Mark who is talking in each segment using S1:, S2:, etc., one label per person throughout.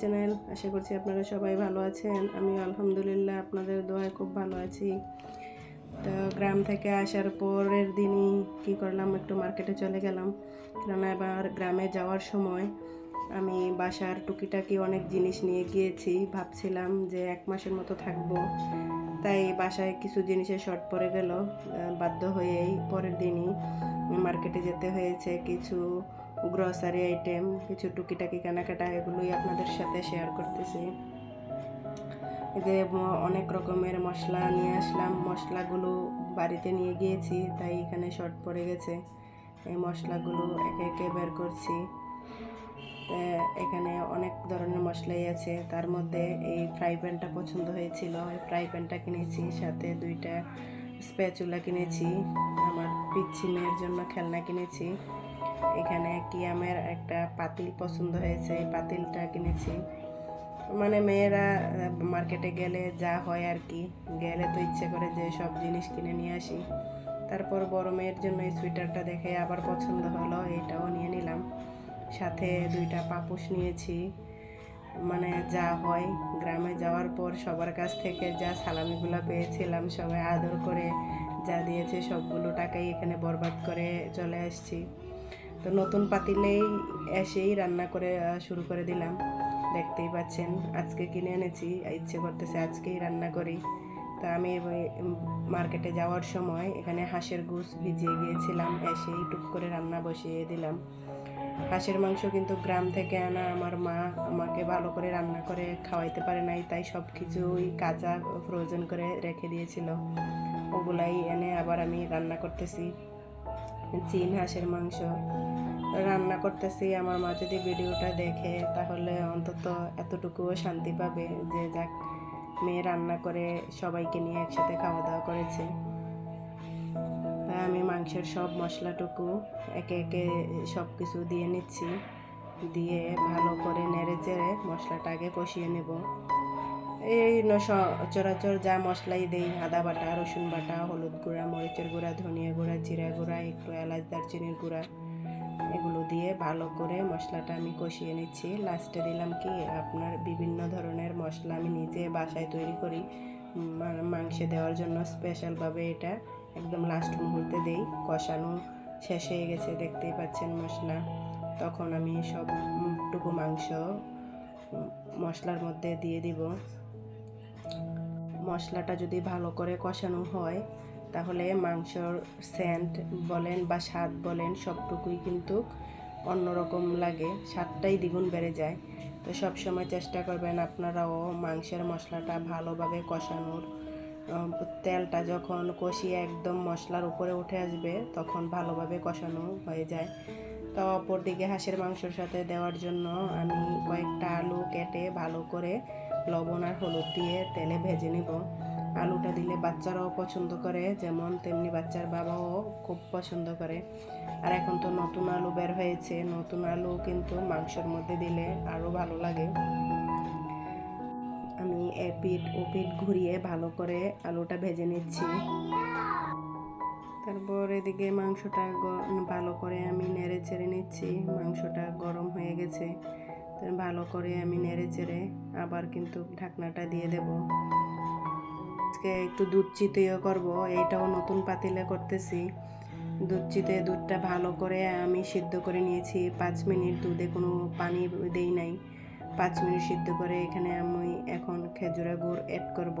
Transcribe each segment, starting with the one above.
S1: Channel আশা করছি আপনারা সবাই ভালো আছেন। আমি আলহামদুলিল্লাহ আপনাদের দোয়ায় খুব ভালো আছি। তো গ্রাম থেকে আসার পরের দিনই কি করলাম, একটু মার্কেটে চলে গেলাম। কেননা এবার গ্রামে যাওয়ার সময় আমি বাসার টুকিটাকি অনেক জিনিস নিয়ে গিয়েছি। ভাবছিলাম যে এক মাসের মতো থাকব। তাই বাসায় কিছু জিনিসের শর্ট পড়ে গেল। বাধ্য হয়েই পরের দিনই মার্কেটে যেতে হয়েছে। কিছু গ্রসারি আইটেম কিছু টুকিটাকি কেনাকাটা, এগুলোই আপনাদের সাথে শেয়ার করতেছি। এতে অনেক রকমের মশলা নিয়ে আসলাম। মশলাগুলো বাড়িতে নিয়ে গিয়েছি, তাই এখানে শর্ট পড়ে গেছে। এই মশলাগুলো একে একে বের করছি। এখানে অনেক ধরনের মশলাই আছে। তার মধ্যে এই ফ্রাই প্যানটা পছন্দ হয়েছিল। ফ্রাই প্যানটা কিনেছি, সাথে দুইটা স্প্যাচুলা কিনেছি, আমার পিচ্ছি মেয়ের জন্য খেলনা কিনেছি। এখানে কিয়ামের একটা পাতিল পছন্দ হয়েছে, এই পাতিলটা কিনেছি। মানে মেয়েরা মার্কেটে গেলে যা হয় আর কি, গেলে তো ইচ্ছে করে যে সব জিনিস কিনে নিয়ে আসি। তারপর বড় মেয়ের জন্য এই সোয়েটারটা দেখে আবার পছন্দ হলো, এটাও নিয়ে নিলাম। সাথে দুইটা পাপোশ নিয়েছি। মানে যা হয়, গ্রামে যাওয়ার পর সবার কাছ থেকে যা সালামিগুলো পেয়েছিলাম, সবাই আদর করে যা দিয়েছে সবগুলো টাকাই এখানে বরবাদ করে চলে আসছি। তো নতুন পাতিলেই এসেই রান্না করে শুরু করে দিলাম। দেখতেই পাচ্ছেন, আজকে কিনে এনেছি, ইচ্ছে করতেছে আজকেই রান্না করি। তা আমি মার্কেটে যাওয়ার সময় এখানে হাঁসের গুস ভিজিয়ে গিয়েছিলাম, এসেই টুক করে রান্না বসিয়ে দিলাম। হাঁসের মাংস কিন্তু গ্রাম থেকে আনা, আমার মা আমাকে ভালো করে রান্না করে খাওয়াইতে পারে নাই, তাই সব কিছুই কাঁচা ফ্রোজেন করে রেখে দিয়েছিল। ওগুলাই এনে আবার আমি রান্না করতেছি, চিন হাঁসের মাংস। রান্না করতেছি, আমার মা যদি ভিডিওটা দেখে তাহলে অন্তত এতটুকুও শান্তি পাবে যে যাক, মেয়ে রান্না করে সবাইকে নিয়ে একসাথে খাওয়া দাওয়া করেছে। আমি মাংসের সব মশলাটুকু একে একে সব কিছু দিয়ে নিচ্ছি। দিয়ে ভালো করে নেড়ে চেড়ে মশলাটা আগে কষিয়ে নেব। এই সচরাচর যা মশলাই দেই, আদা বাটা, রসুন বাটা, হলুদ গুঁড়া, মরিচের গুঁড়া, ধনিয়া গুঁড়া, জিরা গুঁড়া, একটু এলাচ, দারচিনির গুঁড়া, এগুলো দিয়ে ভালো করে মশলাটা আমি কষিয়ে নিচ্ছি। লাস্টে দিলাম কি, আপনার বিভিন্ন ধরনের মশলা আমি নিজে বাসায় তৈরি করি। মাংসে দেওয়ার জন্য স্পেশালভাবে এটা। একদম লাস্ট মুহূর্তে দেই। কষানো শেষ হয়ে গেছে, দেখতেই পাচ্ছেন মশলা। তখন আমি সব টুকু মাংস, মশলার মধ্যে দিয়ে দিব। মশলাটা যদি ভালো করে কষানো হয়, তাহলে মাংসর সেন্ট বলেন বা স্বাদ বলেন, সবটুকুই কিন্তু অন্যরকম লাগে। স্বাদটাই দ্বিগুণ বেড়ে যায়। তো সব সময় চেষ্টা করবেন আপনারাও মাংসের মশলাটা ভালোভাবে কষানোর। তেলটা যখন কষিয়ে একদম মশলার উপরে উঠে আসবে, তখন ভালোভাবে কষানো হয়ে যায়। তো অপরদিকে হাঁসের মাংসর সাথে দেওয়ার জন্য আমি কয়েকটা আলু কেটে ভালো করে লবণ আর হলুদ দিয়ে তেলে ভেজে নেব। আলুটা দিলে বাচ্চারাও পছন্দ করে, যেমন তেমনি বাচ্চার বাবাও খুব পছন্দ করে। আর এখন তো নতুন আলু বের হয়েছে, নতুন আলু কিন্তু মাংসের মধ্যে দিলে আরও ভালো লাগে। এপিট ওপিট ঘুরিয়ে ভালো করে আলুটা ভেজে নিচ্ছি। তারপর এদিকে মাংসটা ভালো করে আমি নেড়ে চেড়ে নিচ্ছি। মাংসটা গরম হয়ে গেছে। ভালো করে আমি নেড়ে চেড়ে আবার কিন্তু ঢাকনাটা দিয়ে দেব। আজকে একটু দুধ চিতেও করব। এইটাও নতুন পাতিলে করতেছি। দুধ চিতে দুধটা ভালো করে আমি সিদ্ধ করে নিয়েছি। পাঁচ মিনিট দুধে কোনো পানি দেই নাই। পাঁচ মিনিট সিদ্ধ করে এখানে আমি এখন খেজুরা গুড় অ্যাড করব।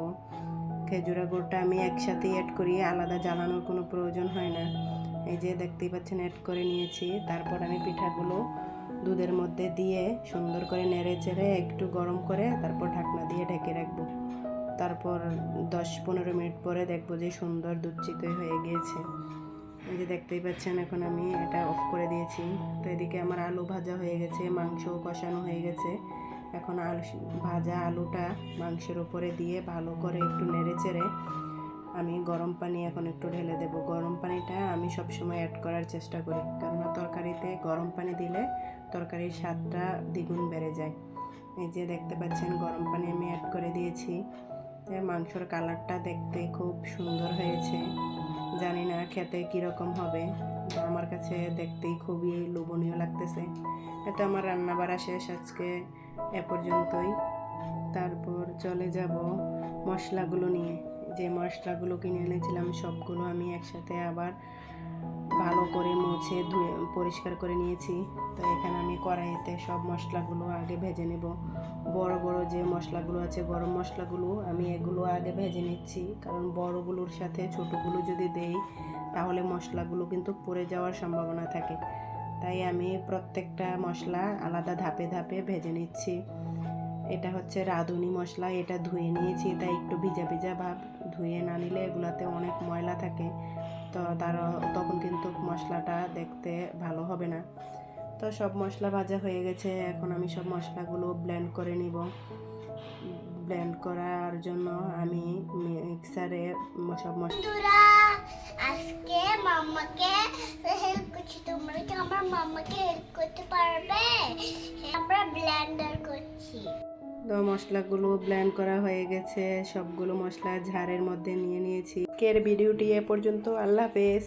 S1: খেজুরা গুড়টা আমি একসাথেই অ্যাড করি, আলাদা জ্বালানোর কোনো প্রয়োজন হয় না। এই যে দেখতেই পাচ্ছেন অ্যাড করে নিয়েছি। তারপর আমি পিঠাগুলো দুধের মধ্যে দিয়ে সুন্দর করে নেড়ে চেড়ে একটু গরম করে তারপর ঢাকনা দিয়ে ঢেকে রাখব। তারপর দশ পনেরো মিনিট পরে দেখব যে সুন্দর দুধ হয়ে গিয়েছে। এই যে দেখতেই পাচ্ছেন এখন আমি এটা অফ করে দিয়েছি। তো এদিকে আমার আলু ভাজা হয়ে গেছে, মাংসও কষানো হয়ে গেছে। এখন আলু ভাজা আলুটা মাংসের উপরে দিয়ে ভালো করে একটু নেড়ে চেড়ে আমি গরম পানি এখন একটু ঢেলে দেব। গরম পানিটা আমি সবসময় অ্যাড করার চেষ্টা করি। কেননা তরকারিতে গরম পানি দিলে তরকারির স্বাদটা দ্বিগুণ বেড়ে যায়। এই যে দেখতে পাচ্ছেন গরম পানি আমি অ্যাড করে দিয়েছি। মাংসর কালারটা দেখতে খুব সুন্দর হয়েছে। জানি না খেতে কীরকম হবে আমার কাছে দেখতেই খুবই লোভনীয় লাগতেছে। এতে আমার রান্না বাড়া শেষ, আজকে এ পর্যন্তই। তারপর চলে যাব মশলাগুলো নিয়ে। যে মশলাগুলো কিনে এনেছিলাম, সবগুলো আমি একসাথে আবার ভালো করে মুছে ধুয়ে, পরিষ্কার করে নিয়েছি। তো এখানে আমি কড়াইতে সব মশলাগুলো আগে ভেজে নেব। বড় বড় যে মশলাগুলো আছে, গরম মশলাগুলো, আমি এগুলো আগে ভেজে নিচ্ছি। কারণ বড়গুলোর সাথে ছোটোগুলো যদি দেই, তাহলে মশলাগুলো কিন্তু পড়ে যাওয়ার সম্ভাবনা থাকে। তাই আমি প্রত্যেকটা মশলা আলাদা ধাপে ধাপে ভেজে নিচ্ছি। এটা হচ্ছে রাঁধুনি মশলা, এটা ধুয়ে নিয়েছি, তাই একটু ভিজা ভিজা ভাব। ধুয়ে না নিলে এগুলাতে অনেক ময়লা থাকে, তো তার তখন কিন্তু মশলাটা দেখতে ভালো হবে না। তো সব মশলা ভাজা হয়ে গেছে, এখন আমি সব মশলাগুলো ব্লেন্ড করে নিব। ব্লেন্ড করার জন্য আমি মিক্সারে সব মশলা
S2: আজকে মাম্মাকে হেল্প করছি। তোমরা কি আমার মাম্মাকে হেল্প করতে পারবে? আমরা ব্লেন্ডার করছি।
S1: তো মশলাগুলো ব্লেন্ড করা হয়ে গেছে। সবগুলো মশলা ঝাড়ের মধ্যে নিয়ে নিয়েছি। কের ভিডিওটি এ পর্যন্ত। আল্লাহ হাফেজ।